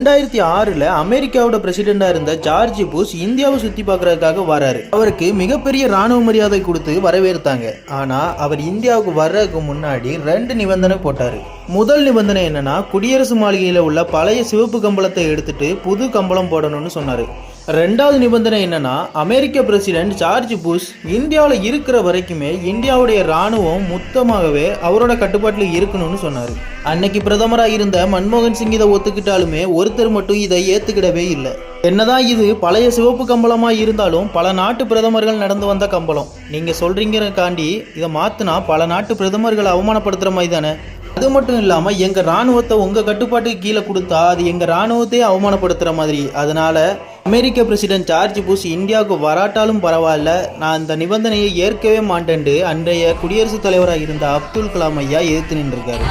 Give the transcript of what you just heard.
ரெண்டாயிரத்தி ஆறுல அமெரிக்காவோட பிரசிடெண்டா இருந்த ஜார்ஜ் புஷ் இந்தியாவை சுத்தி பார்க்குறதுக்காக வராரு. அவருக்கு மிகப்பெரிய ராணுவ மரியாதை கொடுத்து வரவேற்த்தாங்க ஆனா அவர் இந்தியாவுக்கு வர்றதுக்கு முன்னாடி ரெண்டு நிபந்தனை போட்டாரு. முதல் நிபந்தனை என்னன்னா குடியரசு மாளிகையில உள்ள பழைய சிவப்பு கம்பளத்தை எடுத்துட்டு புது கம்பளம் போடணும்னு சொன்னாரு. ரெண்டாவது நிபந்தனை என்னன்னா அமெரிக்க பிரசிடென்ட் ஜார்ஜ் புஷ் இந்தியாவில் இருக்கிற வரைக்குமே இந்தியாவுடைய ராணுவம் மொத்தமாகவே அவரோட கட்டுப்பாட்டில் இருக்கணும்னு சொன்னார். அன்னைக்கு பிரதமராக இருந்த மன்மோகன் சிங் இதை ஒத்துக்கிட்டாலுமே ஒருத்தர் மட்டும் இதை ஏற்றுக்கிடவே இல்லை. என்னதான் இது பழைய சிவப்பு கம்பளமாக இருந்தாலும் பல நாட்டு பிரதமர்கள் நடந்து வந்த கம்பளம். நீங்கள் சொல்கிறீங்கிறக்காண்டி இதை மாற்றினா பல நாட்டு பிரதமர்களை அவமானப்படுத்துகிற மாதிரி தானே? அது மட்டும் இல்லாமல் எங்கள் இராணுவத்தை உங்கள் கட்டுப்பாட்டுக்கு கீழே கொடுத்தா அது எங்கள் இராணுவத்தையே அவமானப்படுத்துகிற மாதிரி. அதனால் அமெரிக்க பிரசிடென்ட் ஜார்ஜ் புஷ் இந்தியாவுக்கு வராட்டாலும் பரவாயில்ல. நான் இந்த நிபந்தனையை ஏற்கவே மாட்டேன்ட்டு அன்றைய குடியரசுத் தலைவராக இருந்த அப்துல் கலாம் ஐயா எதிர்த்து நின்றிருக்காரு.